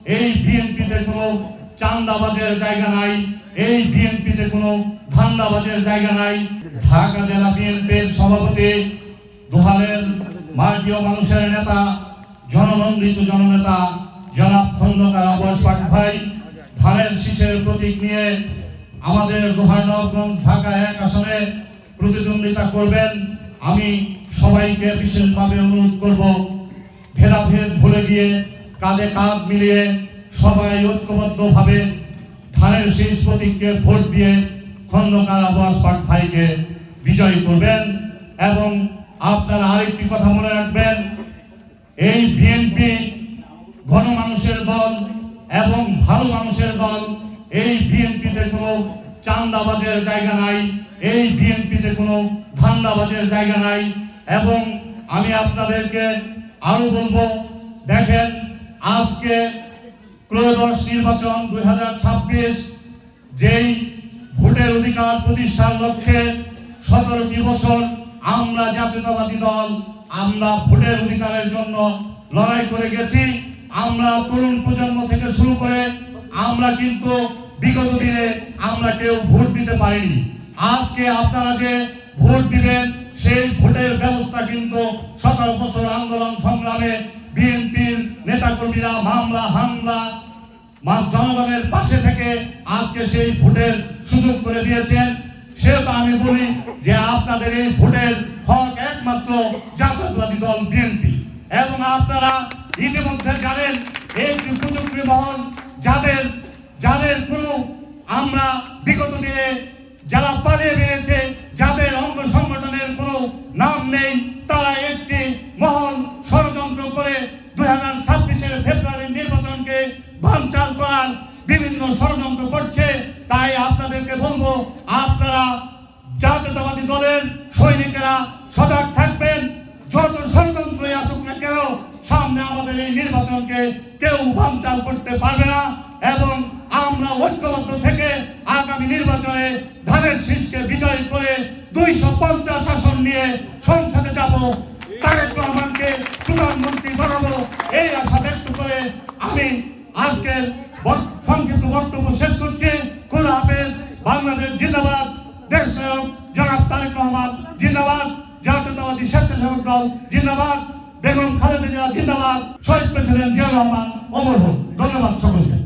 এই বিএনপিতে কোনো চান্দাবাজের জায়গা নাই, এই বিএনপিতে কোনো ধান্দাবাজের জায়গা নাই। ঢাকা জেলা বিএনপির সভাপতি দোহারের মার্গীয় মানুষের নেতা জননন্দিত জননেতা, জনাব খন্দকার আবাস পাক ভাই, ধানের শীষের প্রতীক নিয়ে আমাদের দোহার নবগঞ্জ ঢাকা এক আসনে প্রতিদ্বন্দ্বিতা করবেন। আমি সবাইকে বিশেষভাবে অনুরোধ করব, ভেদাভেদ ভুলে গিয়ে কাঁধে কাঁধ মিলিয়ে সবাই ঐক্যবদ্ধভাবে ধানের শীষ প্রতীককে ভোট দিয়ে খন্দকার আবাস পাক ভাইকে বিজয়ী করবেন এবং আপনারা আরেকটি কথা মনে রাখবেন, এই বিএনপি গণমানুষের দল এবং ভালো মানুষের দল, এই বিএনপিতে কোনো চান্দাবাজের জায়গা নাই, এই বিএনপিতে কোনো ধান্দাবাজের জায়গা নাই এবং আমি আপনাদেরকে আরও বলব, দেখেন আজকে ত্রয়োদশ নির্বাচন দুই হাজার ছাব্বিশ, যেই ভোটের অধিকার প্রতিষ্ঠার লক্ষ্যে সতেরোটি বছর আমরা জাতীয়তাবাদী দল, আমরা ভোটের অধিকারের জন্য লড়াই করে গেছি। আমরা তরুণ প্রজন্ম থেকে শুরু করে আমরা কিন্তু বিগত দিনে আমরা কেউ ভোট দিতে পারিনি। আজকে আপনারা যে ভোট দিবেন, সেই ভোটের ব্যবস্থা কিন্তু সতেরো বছর আন্দোলন সংগ্রামে বিএনপির নেতাকর্মীরা মামলা, হামলা জনগণের পাশে থেকে আজকে সেই ভোটের সুযোগ করে দিয়েছেন। সেহেতু আমি বলি যে আপনাদের এই ভোটের হক একমাত্র জাতীয়তাবাদী দল বিএনপি। এবং আপনারা ইতিমধ্যে জানেন, এই প্রযুক্তি মহল যাদের যাদের কোনো আমরা বিগত দিনে যারা পালিয়ে বেরিয়েছে নির্বাচনকে করার বিভিন্ন ষড়যন্ত্র করছে, তাই আপনাদেরকে বলব, আপনারা জাতীয়তাবাদী দলের সৈনিকেরা সজাগ থাকবেন, যত ষড়যন্ত্রই আসুক না কেন, সামনে আমাদের এই নির্বাচনকে কেউ বানচাল করতে পারবে না, এবং আমরা ঐক্যবদ্ধ থেকে আগামী নির্বাচনে ধানের শীষকে বিজয় করে দুইশো পঞ্চাশ আসন নিয়ে সংসদে যাব। তারেক স্বেচ্ছাসেবক দল জিন্দাবাদ। বেগম খালেদা জিয়া, জিন্দাবাদ। শহীদ প্রেসিডেন্ট জিয়া রহমান, অমর হোক। ধন্যবাদ সকলকে।